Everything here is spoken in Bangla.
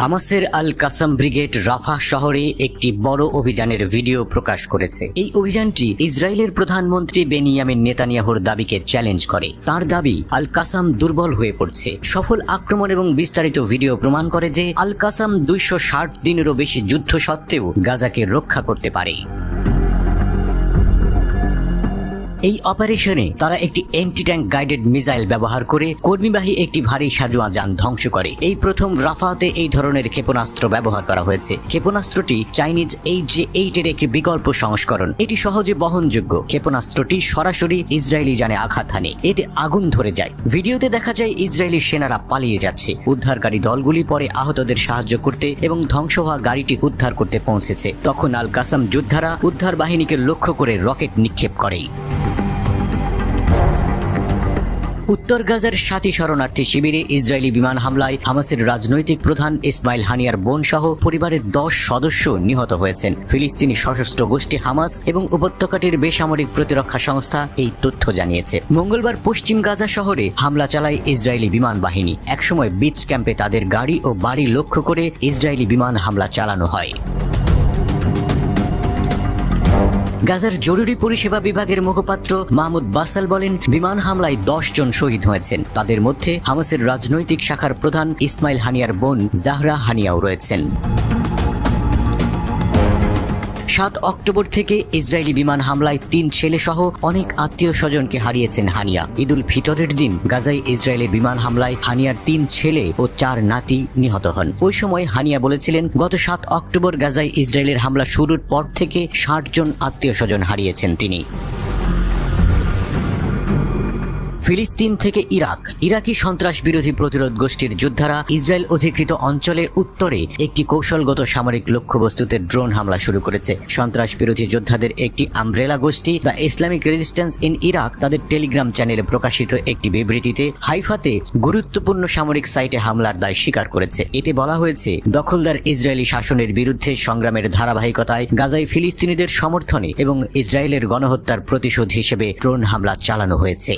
হামাসের আল কাসাম ব্রিগেড রাফা শহরে একটি বড় অভিযানের ভিডিও প্রকাশ করেছে। এই অভিযানটি ইসরায়েলের প্রধানমন্ত্রী বেনিয়ামিন নেতানিয়াহুর দাবিকে চ্যালেঞ্জ করে। তার দাবি, আল কাসাম দুর্বল হয়ে পড়ছে। সফল আক্রমণ এবং বিস্তারিত ভিডিও প্রমাণ করে যে, আল কাসাম দুইশো ষাট দিনেরও বেশি যুদ্ধ সত্ত্বেও গাজাকে রক্ষা করতে পারে। এই অপারেশনে তারা একটি এন্টি ট্যাঙ্ক গাইডেড মিসাইল ব্যবহার করে কর্মীবাহী একটি ভারী সাজোয়া যান ধ্বংস করে। এই প্রথম রাফাতে এই ধরনের ক্ষেপণাস্ত্র ব্যবহার করা হয়েছে। ক্ষেপণাস্ত্রটি চাইনিজ এইচ জে এইটের একটি বিকল্প সংস্করণ। এটি সহজে বহনযোগ্য। ক্ষেপণাস্ত্রটি সরাসরি ইসরায়েলি যানে আঘাত হানে। এতে আগুন ধরে যায়। ভিডিওতে দেখা যায় ইসরায়েলি সেনারা পালিয়ে যাচ্ছে। উদ্ধারকারী দলগুলি পরে আহতদের সাহায্য করতে এবং ধ্বংস হওয়া গাড়িটি উদ্ধার করতে পৌঁছেছে। তখন আল কাসাম যোদ্ধারা উদ্ধার বাহিনীকে লক্ষ্য করে রকেট নিক্ষেপ করে উত্তর গাজার সাথী শরণার্থী শিবিরে ইসরায়েলি বিমান হামলায় হামাসের রাজনৈতিক প্রধান ইসমাইল হানিয়ার বোন সহ পরিবারের দশ সদস্য নিহত হয়েছেন। ফিলিস্তিনি সশস্ত্র গোষ্ঠী হামাস এবং উপত্যকাটির বেসামরিক প্রতিরক্ষা সংস্থা এই তথ্য জানিয়েছে। মঙ্গলবার পশ্চিম গাজা শহরে হামলা চালায় ইসরায়েলি বিমান বাহিনী। একসময় বিচ ক্যাম্পে তাদের গাড়ি ও বাড়ি লক্ষ্য করে ইসরায়েলি বিমান হামলা চালানো হয়। গাজার জরুরি পরিষেবা বিভাগের মুখপাত্র মাহমুদ বাসাল বলেন, বিমান হামলায় দশ জন শহীদ হয়েছেন। তাদের মধ্যে হামাসের রাজনৈতিক শাখার প্রধান ইসমাইল হানিয়ার বোন জাহরা হানিয়াও রয়েছেন। সাত অক্টোবর থেকে ইসরায়েলি বিমান হামলায় তিন ছেলে সহ অনেক আত্মীয় স্বজনকে হারিয়েছেন হানিয়া। ঈদুল ফিতরের দিন গাজায় ইসরায়েলের বিমান হামলায় হানিয়ার তিন ছেলে ও চার নাতি নিহত হন। ওই সময় হানিয়া বলেছিলেন, গত সাত অক্টোবর গাজায় ইসরায়েলের হামলা শুরুর পর থেকে ষাট জন আত্মীয় স্বজন হারিয়েছেন তিনি। ফিলিস্তিন থেকে ইরাক। ইরাকি সন্ত্রাস বিরোধী প্রতিরোধ গোষ্ঠীর যোদ্ধারা ইসরায়েল অধিকৃত অঞ্চলের উত্তরে একটি কৌশলগত সামরিক লক্ষ্যবস্তুতে ড্রোন হামলা শুরু করেছে। সন্ত্রাস বিরোধী যোদ্ধাদের একটি আমব্রেলা গোষ্ঠী, the Islamic resistance in Iraq, তাদের টেলিগ্রাম চ্যানেলে প্রকাশিত একটি বিবৃতিতে হাইফাতে গুরুত্বপূর্ণ সামরিক সাইটে হামলার দায় স্বীকার করেছে। এতে বলা হয়েছে, দখলদার ইসরায়েলি শাসনের বিরুদ্ধে সংগ্রামের ধারাবাহিকতায় গাজায় ফিলিস্তিনিদের সমর্থনে এবং ইসরায়েলের গণহত্যার প্রতিশোধ হিসেবে ড্রোন হামলা চালানো হয়েছে।